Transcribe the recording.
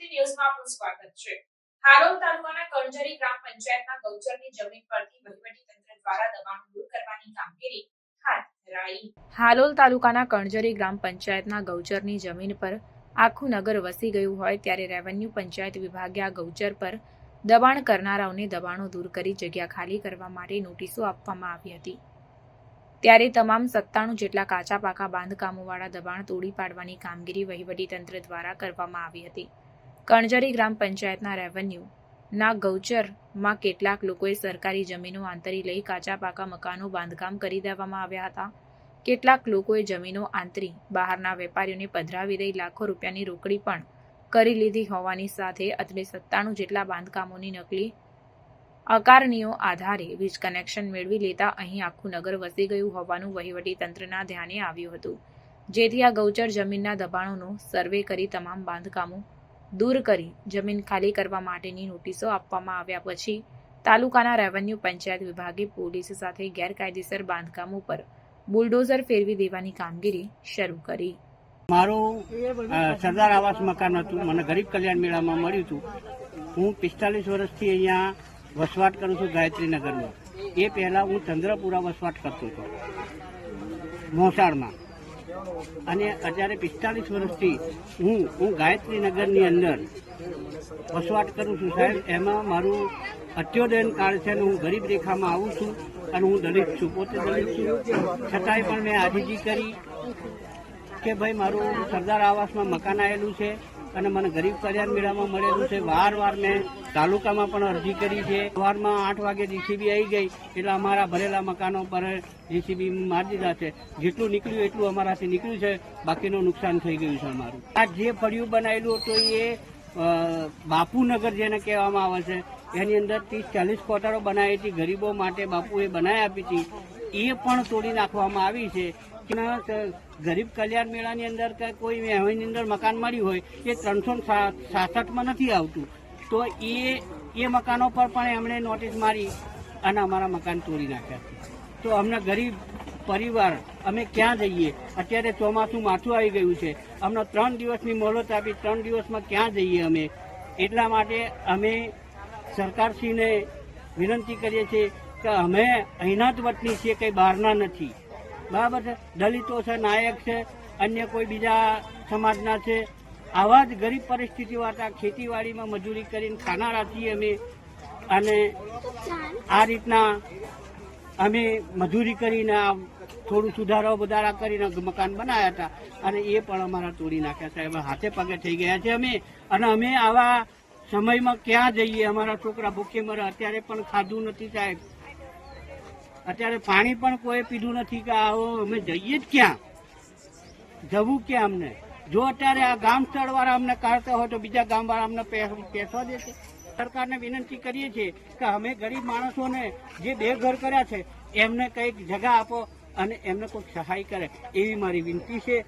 આપનું સ્વાગત છે. હારોલ તાલુકાના કણજરી ગ્રામ પંચાયતના ગૌચરની જમીન પરથી વહીવટી તંત્ર દ્વારા દબાણ દૂર કરવાની કામગીરી હાલોલ તાલુકાના કણજરી ગ્રામ પંચાયતના ગૌચરની જમીન પર આખું નગર વસી ગયું હોય ત્યારે રેવન્યુ પંચાયત વિભાગે આ ગૌચર પર દબાણ કરનારાઓને દબાણો દૂર કરી જગ્યા ખાલી કરવા માટે નોટિસો આપવામાં આવી હતી. ત્યારે તમામ સત્તાણું જેટલા કાચા પાકા બાંધકામોવાળા દબાણ તોડી પાડવાની કામગીરી વહીવટીતંત્ર દ્વારા કરવામાં આવી હતી. કણજરી ગ્રામ પંચાયતના રેવન્યુ ના ગૌચરમાં કેટલાક લોકોએ સરકારી જમીનો આંતરી લઈ કાચા પાકા મકાનો બાંધકામ કરી દેવામાં આવ્યા હતા. કેટલાક લોકોએ જમીનો આંતરી બહારના વેપારીઓને પધરાવી દઈ લાખો રૂપિયાની રોકડી પણ કરી લીધી હોવાની સાથે અત્રે સત્તાણું જેટલા બાંધકામોની નકલી અકારણીઓ આધારે વીજ કનેક્શન મેળવી લેતા અહીં આખું નગર વસી ગયું હોવાનું વહીવટી તંત્રના ધ્યાને આવ્યું હતું. જેથી આ ગૌચર જમીનના દબાણોનો સર્વે કરી તમામ બાંધકામો દૂર કરી જમીન ખાલી કરવા માટેની નોટિસો આપવામાં આવ્યા પછી તાલુકાના રેવન્યુ પંચાયત વિભાગે પોલીસ સાથે ગેરકાયદેસર બાંધકામ ઉપર બુલડોઝર ફેરવી દેવાની કામગીરી શરૂ કરી. મારું સરદાર આવાસ મકાન હતું. મને ગરીબ કલ્યાણ મેળામાં મળ્યું હતું. હું પિસ્તાલીસ વર્ષથી અહીંયા વસવાટ કરું છું ગાયત્રીનગરમાં. એ પહેલાં હું ચંદ્રપુરા વસવાટ કરતો હતો. મોસાળમાં. અને અત્યારે પિસ્તાલીસ વર્ષથી હું હું ગાયત્રીનગરની અંદર વસવાટ કરું છું સાહેબ. એમાં મારું અત્યોદયન કાળ છે અને હું ગરીબ રેખામાં આવું છું અને હું દલિત છું. પોતે દલિત છું. છતાંય પણ મેં આજીજી કરી કે ભાઈ મારું સરદાર આવાસમાં મકાન આવેલું છે. અને મને ગરીબ કલ્યાણ મેળામાં મળેલું છે. વાર વાર મેં તાલુકામાં પણ અરજી કરી છે. વારમાં આઠ વાગે જીસીબી આવી ગઈ, એટલે અમારા ભરેલા મકાનો પર જીસીબી મારી દીધા છે. જેટલું નીકળ્યું એટલું અમારાથી નીકળ્યું છે. બાકીનું નુકસાન થઈ ગયું છે અમારું. આ જે ફળિયું બનાવેલું હતું એ બાપુનગર જેને કહેવામાં આવે છે, એની અંદર ત્રીસ ચાલીસ કોટરો બનાવી હતી. ગરીબો માટે બાપુએ બનાવી આપી હતી. એ પણ તોડી નાખવામાં આવી છે. કે ના, કે ગરીબ કલ્યાણ મેળાની અંદર કે કોઈ મહેવાની અંદર મકાન મળ્યું હોય એ ત્રણસો સાસઠમાં નથી આવતું. તો એ એ મકાનો પર પણ એમણે નોટિસ મારી અને અમારા મકાન તોડી નાખ્યા તો અમને ગરીબ પરિવાર અમે ક્યાં જઈએ? અત્યારે ચોમાસું માથું આવી ગયું છે. અમને ત્રણ દિવસની મોહલત આપી ત્રણ દિવસમાં ક્યાં જઈએ અમે? એટલા માટે અમે સરકારશ્રીને વિનંતી કરીએ છીએ કે અમે અહીંના જ વતની છીએ કંઈ બહારના નથી. બરાબર છે? દલિતો છે, નાયક છે, અન્ય કોઈ બીજા સમાજના છે. આવા જ ગરીબ પરિસ્થિતિવાળા ખેતીવાડીમાં મજૂરી કરીને ખાનારા છીએ અમે. અને આ રીતના અમે મજૂરી કરીને થોડું સુધારો વધારા કરીને મકાન બનાવ્યા હતા. અને એ પણ અમારા તોડી નાખ્યા સાહેબ. હાથે પગે થઈ ગયા છે અમે. અને અમે આવા સમયમાં ક્યાં જઈએ? અમારા છોકરા ભૂખે મરે. અત્યારે પણ ખાધું નથી સાહેબ. અત્યારે પાણી પણ કોઈ પીધું નથી કે આવો, અમે જઈએ જ ક્યાં? જવું ક્યાં અમને? જો અત્યારે આ ગામ સ્થળવાળા અમને કાઢતા હોય તો બીજા ગામવાળા અમને પેસવા દેશે સરકારને વિનંતી કરીએ છીએ કે અમે ગરીબ માણસોને જે બે ઘર કર્યા છે, એમને કંઈક જગા આપો અને એમને કોઈક સહાય કરે. એવી મારી વિનંતી છે.